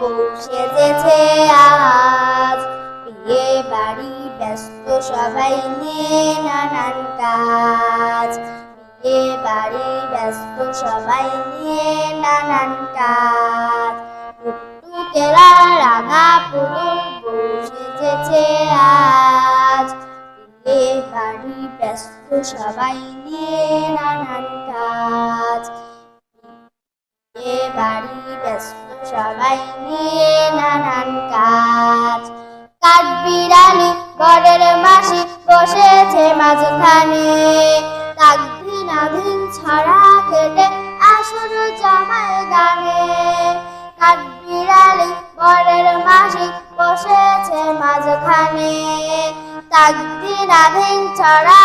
বউ সেজেছে আজ। বিয়ে বাড়ি ব্যস্ত সবাই নিয়ে নানান কাজ। বিয়ে বাড়ি ব্যস্ত সবাই নিয়ে নানান কাজ। টুকটুকেরা রাঙা পুতুল বউ সেজেছে আজ। বিয়ে বাড়ি ব্যস্ত সবাই নিয়ে নানান কাজ। বিয়ে বাড়ি ব্যস্ত সবাই নিয়ে নানান কাজ। কাঠ বিড়ালি বরের মাসি বসেছে মাঝখানে। তাক ছড়া কেটে আসর জামায় গানে কাঠ বিড়ালি বরের মাসি বসেছে মাঝখানে। তাক দিনাধীন ছড়া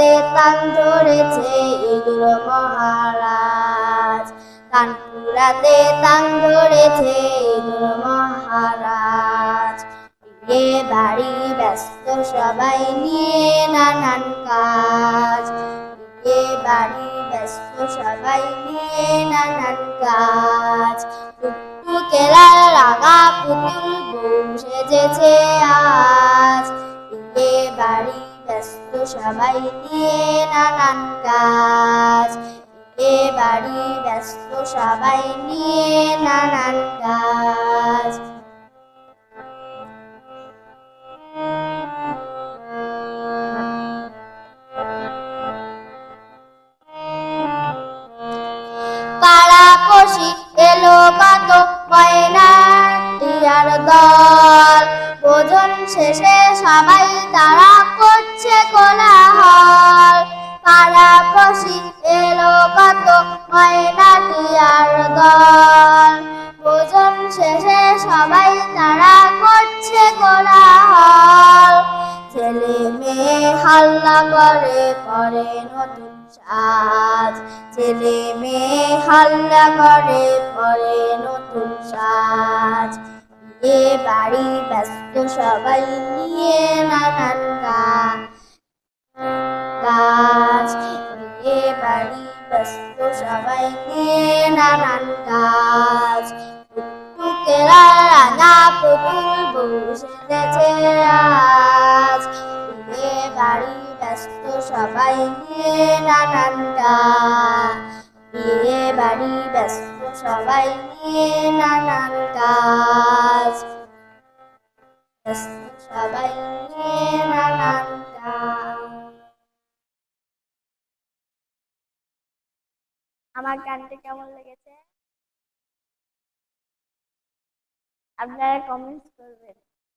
তানপুরাতে তান ধরেছে ইঁদুর মহারাজ। তানপুরাতে তান ধরেছে ইঁদুর মহারাজ। বিয়ে বাড়ি ব্যস্ত সবাই নিয়ে নানান কাজ। বিয়ে বাড়ি ব্যস্ত সবাই নিয়ে নানান কাজ। টুকটুকেরা রাঙা পুতুল বউ সেজেছে আজ। বিয়ে বাড়ি ব্যস্ত সবাই নিয়ে নানান কাজ। বিয়ে বাড়ি ব্যস্ত সবাই নিয়ে নানান কাজ। পাড়াপড়শি এলো কত ময়নার টিয়ার দল। ভোজন শেষে সবাই তারা করছে কোলাহল। পাড়াপড়শি এলো কত ময়না টিয়ার দল। ভোজন শেষে সবাই তারা করছে কোলাহল। ছেলে মেয়ে হাল্লা করে, পরে নতুন সাজ। ছেলে মেয়ে হাল্লা করে, পরে নতুন সাজ। বিয়ে বাড়ি ব্যস্ত সবাই নিয়ে নানান কাজ। বিয়ে বাড়ি ব্যস্ত সবাই নিয়ে নানান কাজ। টুকেরা বাড়ি ব্যস্ত সবাই নিয়ে নানান কাজ। বিয়ে বাড়ি ব্যস্ত সবাই নিয়ে নানান কাজ। আমার গানটা কেমন লেগেছে? আপনারা কমেন্টস করবেন।